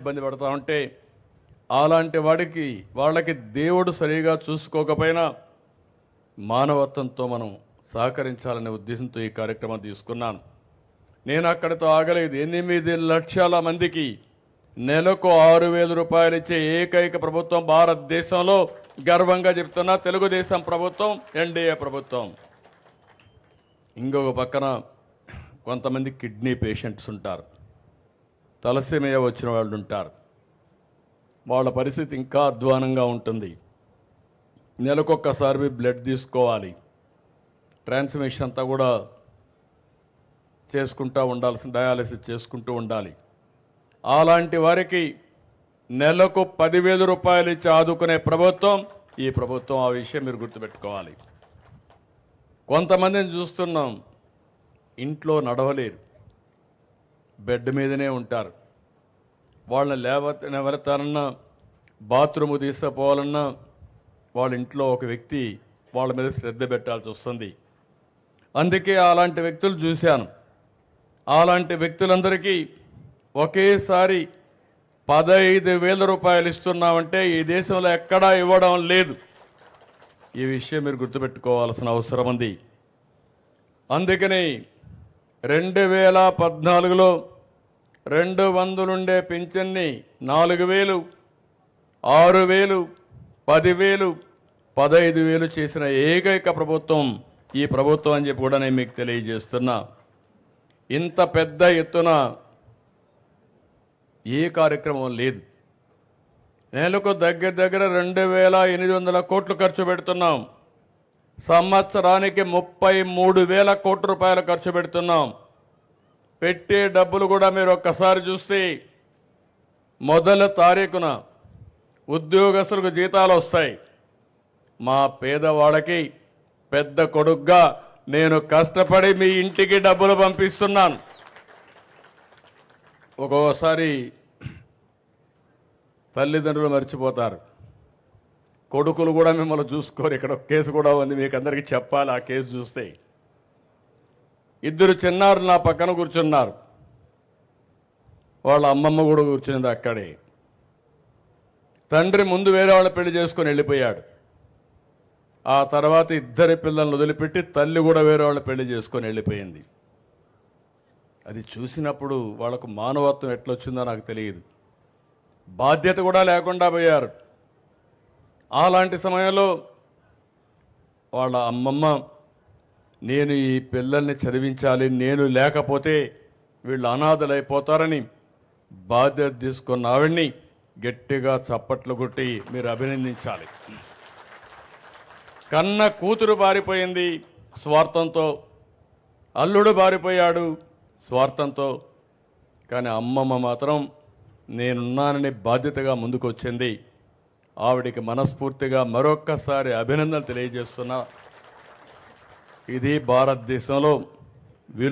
ఇబ్బంది పడతా ఉంటే అలాంటి వాడికి వాళ్ళకి దేవుడు సరిగా చూసుకోకపోయినా మానవత్వంతో మనం సహకరించాలనే ఉద్దేశంతో ఈ కార్యక్రమం తీసుకున్నాను. నేను అక్కడితో ఆగలేదు. ఎనిమిది లక్షల మందికి నెలకు ఆరు వేల రూపాయలు ఇచ్చే ఏకైక ప్రభుత్వం భారతదేశంలో గర్వంగా చెప్తున్న తెలుగుదేశం ప్రభుత్వం ఎన్డీఏ ప్రభుత్వం. ఇంకొక పక్కన కొంతమంది కిడ్నీ పేషెంట్స్ ఉంటారు. తలసేమియా వచ్చిన వాళ్ళు ఉంటారు. వాళ్ళ పరిస్థితి ఇంకా అధ్వానంగా ఉంటుంది. నెలకొక్కసారి బ్లడ్ తీసుకోవాలి. ట్రాన్స్మిషన్ అంతా కూడా చేసుకుంటూ ఉండాల్సిన డయాలసిస్ చేసుకుంటూ ఉండాలి. అలాంటి వారికి నెలకు పదివేల రూపాయలు ఇచ్చి ఆదుకునే ప్రభుత్వం ఈ ప్రభుత్వం ఆ విషయం మీరు గుర్తుపెట్టుకోవాలి. కొంతమందిని చూస్తున్నాం ఇంట్లో నడవలేరు. బెడ్ మీదనే ఉంటారు. వాళ్ళని లేవ నివరతానన్నా బాత్రూమ్ తీసుకుపోవాలన్నా వాళ్ళ ఇంట్లో ఒక వ్యక్తి వాళ్ళ మీద శ్రద్ధ పెట్టాల్సి వస్తుంది. అందుకే అలాంటి వ్యక్తులు చూశాను. అలాంటి వ్యక్తులందరికీ ఒకేసారి పదహైదు వేల రూపాయలు ఇస్తున్నామంటే ఈ దేశంలో ఎక్కడా ఇవ్వడం లేదు. ఈ విషయం మీరు గుర్తుపెట్టుకోవాల్సిన అవసరం ఉంది. అందుకని రెండు వేల పద్నాలుగులో రెండు వందలుండే పింఛన్ని నాలుగు వేలు ఆరు వేలు పదివేలు పదహైదు వేలు చేసిన ఏకైక ప్రభుత్వం ఈ ప్రభుత్వం అని చెప్పి కూడా నేను మీకు తెలియజేస్తున్నా. ఇంత పెద్ద ఎత్తున ఏ కార్యక్రమం లేదు. నెలకు దగ్గర దగ్గర రెండు వేల ఎనిమిది వందల కోట్లు ఖర్చు పెడుతున్నాం. సంవత్సరానికి ముప్పై మూడు వేల కోట్ల రూపాయలు ఖర్చు పెడుతున్నాం. పెట్టే డబ్బులు కూడా మీరు ఒక్కసారి చూస్తే మొదల తారీఖున ఉద్యోగస్తులకు జీతాలు వస్తాయి. మా పేదవాళ్ళకి పెద్ద కొడుగ్గా నేను కష్టపడి మీ ఇంటికి డబ్బులు పంపిస్తున్నాను. ఒక్కోసారి తల్లిదండ్రులు మర్చిపోతారు. కొడుకులు కూడా మిమ్మల్ని చూసుకోరు. ఇక్కడ ఒక కేసు కూడా ఉంది. మీకు అందరికీ చెప్పాలి. ఆ కేసు చూస్తే ఇద్దరు చిన్నారు నా పక్కన కూర్చున్నారు. వాళ్ళ అమ్మమ్మ కూడా కూర్చునింది అక్కడే. తండ్రి ముందు వేరే వాళ్ళ పెళ్ళి చేసుకొని వెళ్ళిపోయాడు. ఆ తర్వాత ఇద్దరి పిల్లల్ని వదిలిపెట్టి తల్లి కూడా వేరే వాళ్ళ పెళ్ళి చేసుకొని వెళ్ళిపోయింది. అది చూసినప్పుడు వాళ్ళకు మానవత్వం ఎట్లొచ్చిందో నాకు తెలియదు. బాధ్యత కూడా లేకుండా పోయారు. అలాంటి సమయంలో వాళ్ళ అమ్మమ్మ నేను ఈ పిల్లల్ని చదివించాలి నేను లేకపోతే వీళ్ళు అనాథలైపోతారని బాధ్యత తీసుకున్న ఆవిడ్ని గట్టిగా చప్పట్లు కొట్టి మీరు అభినందించాలి. కన్న కూతురు బారిపోయింది స్వార్థంతో. అల్లుడు బారిపోయాడు స్వార్థంతో. కానీ అమ్మమ్మ మాత్రం నేనున్నానని బాధ్యతగా ముందుకొచ్చింది. ఆవిడికి మనస్ఫూర్తిగా మరొక్కసారి అభినందనలు తెలియజేస్తున్నా. ఇది భారతదేశంలో విలు